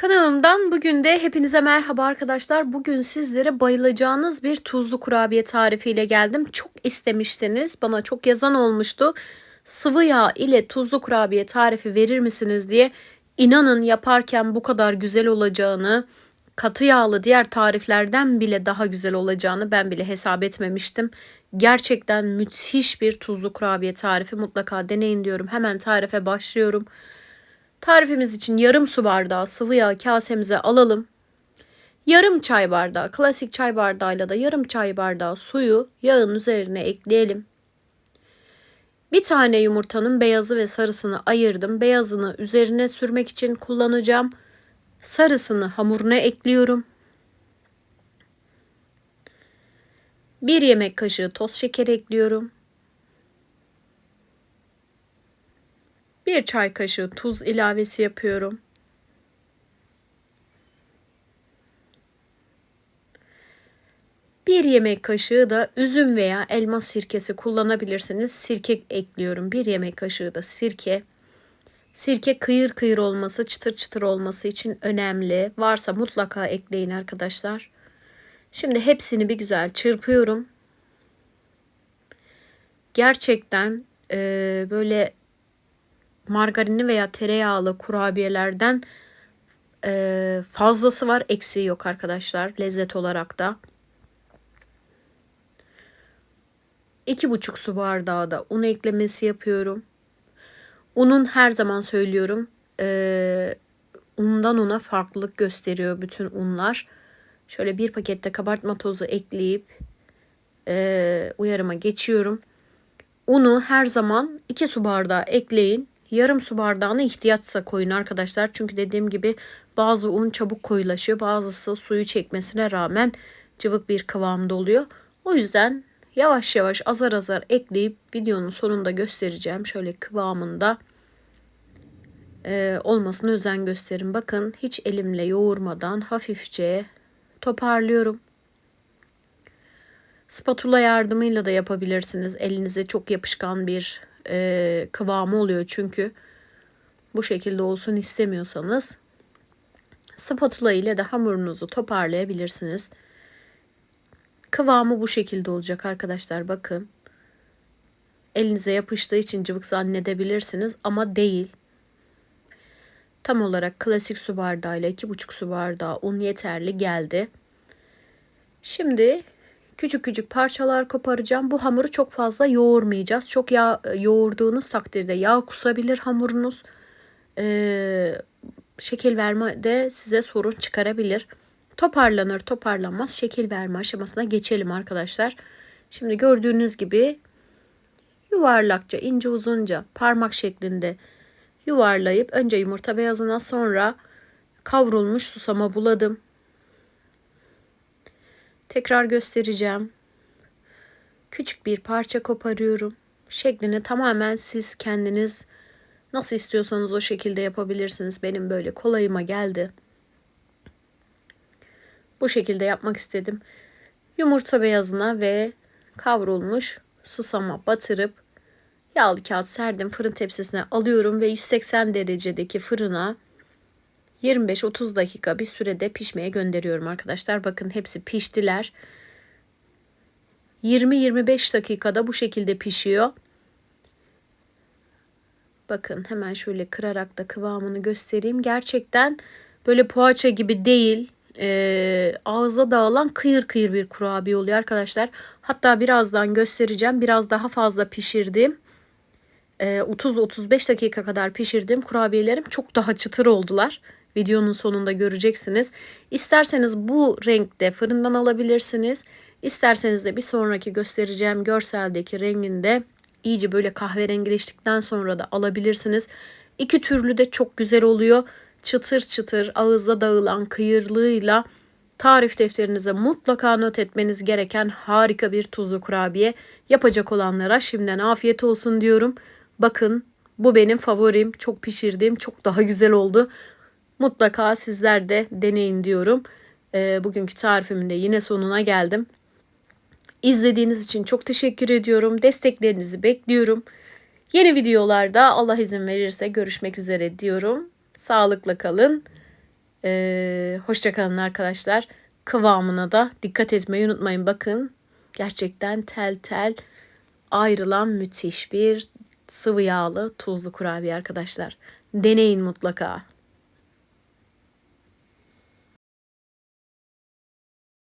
Kanalımdan bugün de hepinize merhaba arkadaşlar. Bugün sizlere bayılacağınız bir tuzlu kurabiye tarifiyle geldim. Çok istemiştiniz. Bana çok yazan olmuştu. Sıvı yağ ile tuzlu kurabiye tarifi verir misiniz diye. İnanın yaparken bu kadar güzel olacağını, katı yağlı diğer tariflerden bile daha güzel olacağını ben bile hesap etmemiştim. Gerçekten müthiş bir tuzlu kurabiye tarifi mutlaka deneyin diyorum. Hemen tarife başlıyorum. Tarifimiz için yarım su bardağı sıvı yağ kasemize alalım. Yarım çay bardağı, klasik çay bardağıyla da yarım çay bardağı suyu yağın üzerine ekleyelim. Bir tane yumurtanın beyazı ve sarısını ayırdım. Beyazını üzerine sürmek için kullanacağım. Sarısını hamuruna ekliyorum. Bir yemek kaşığı toz şeker ekliyorum. Bir çay kaşığı tuz ilavesi yapıyorum. Bir yemek kaşığı da üzüm veya elma sirkesi kullanabilirsiniz. Sirke ekliyorum. Bir yemek kaşığı da sirke. Sirke kıyır kıyır olması, çıtır çıtır olması için önemli. Varsa mutlaka ekleyin arkadaşlar. Şimdi hepsini bir güzel çırpıyorum. Gerçekten e, böyle margarinli veya tereyağlı kurabiyelerden e, fazlası var, eksiği yok arkadaşlar lezzet olarak da. İki buçuk su bardağı da un eklemesi yapıyorum. Unun her zaman söylüyorum e, undan una farklılık gösteriyor bütün unlar. Şöyle bir pakette kabartma tozu ekleyip e, uyarıma geçiyorum. Unu her zaman 2 su bardağı ekleyin. Yarım su bardağını ihtiyaçsa koyun arkadaşlar. Çünkü dediğim gibi bazı un çabuk koyulaşıyor. Bazısı suyu çekmesine rağmen cıvık bir kıvamda oluyor. O yüzden yavaş yavaş azar azar ekleyip videonun sonunda göstereceğim. Şöyle kıvamında e, olmasına özen gösterin. Bakın hiç elimle yoğurmadan hafifçe toparlıyorum. Spatula yardımıyla da yapabilirsiniz. Elinize çok yapışkan bir e, kıvamı oluyor çünkü. Bu şekilde olsun istemiyorsanız spatula ile de hamurunuzu toparlayabilirsiniz. Kıvamı bu şekilde olacak arkadaşlar bakın. Elinize yapıştığı için cıvık zannedebilirsiniz ama değil. Tam olarak klasik su bardağıyla iki buçuk su bardağı un yeterli geldi. Şimdi küçük küçük parçalar koparacağım. Bu hamuru çok fazla yoğurmayacağız. Çok yağ yoğurduğunuz takdirde yağ kusabilir hamurunuz. Ee, şekil verme de size sorun çıkarabilir. Toparlanır toparlanmaz şekil verme aşamasına geçelim arkadaşlar. Şimdi gördüğünüz gibi yuvarlakça ince uzunca parmak şeklinde yuvarlayıp önce yumurta beyazına sonra kavrulmuş susama buladım. Tekrar göstereceğim. Küçük bir parça koparıyorum. Şeklini tamamen siz kendiniz nasıl istiyorsanız o şekilde yapabilirsiniz. Benim böyle kolayıma geldi. Bu şekilde yapmak istedim. Yumurta beyazına ve kavrulmuş susama batırıp yağlı kağıt serdim. Fırın tepsisine alıyorum ve 180 derecedeki fırına 25-30 dakika bir sürede pişmeye gönderiyorum arkadaşlar. Bakın hepsi piştiler. 20-25 dakikada bu şekilde pişiyor. Bakın hemen şöyle kırarak da kıvamını göstereyim. Gerçekten böyle poğaça gibi değil. E, ağızda dağılan kıyır kıyır bir kurabiye oluyor arkadaşlar. Hatta birazdan göstereceğim. Biraz daha fazla pişirdim. 30-35 dakika kadar pişirdiğim kurabiyelerim çok daha çıtır oldular. Videonun sonunda göreceksiniz. İsterseniz bu renkte fırından alabilirsiniz. İsterseniz de bir sonraki göstereceğim görseldeki renginde iyice böyle kahverengileştikten sonra da alabilirsiniz. İki türlü de çok güzel oluyor. Çıtır çıtır ağızda dağılan kıyırlığıyla tarif defterinize mutlaka not etmeniz gereken harika bir tuzlu kurabiye. Yapacak olanlara şimdiden afiyet olsun diyorum. Bakın bu benim favorim. Çok pişirdiğim çok daha güzel oldu. Mutlaka sizler de deneyin diyorum. E, bugünkü tarifimin de yine sonuna geldim. İzlediğiniz için çok teşekkür ediyorum. Desteklerinizi bekliyorum. Yeni videolarda Allah izin verirse görüşmek üzere diyorum. Sağlıkla kalın. Ee, Hoşçakalın arkadaşlar. Kıvamına da dikkat etmeyi unutmayın. Bakın gerçekten tel tel ayrılan müthiş bir sıvı yağlı tuzlu kurabiye arkadaşlar. Deneyin mutlaka.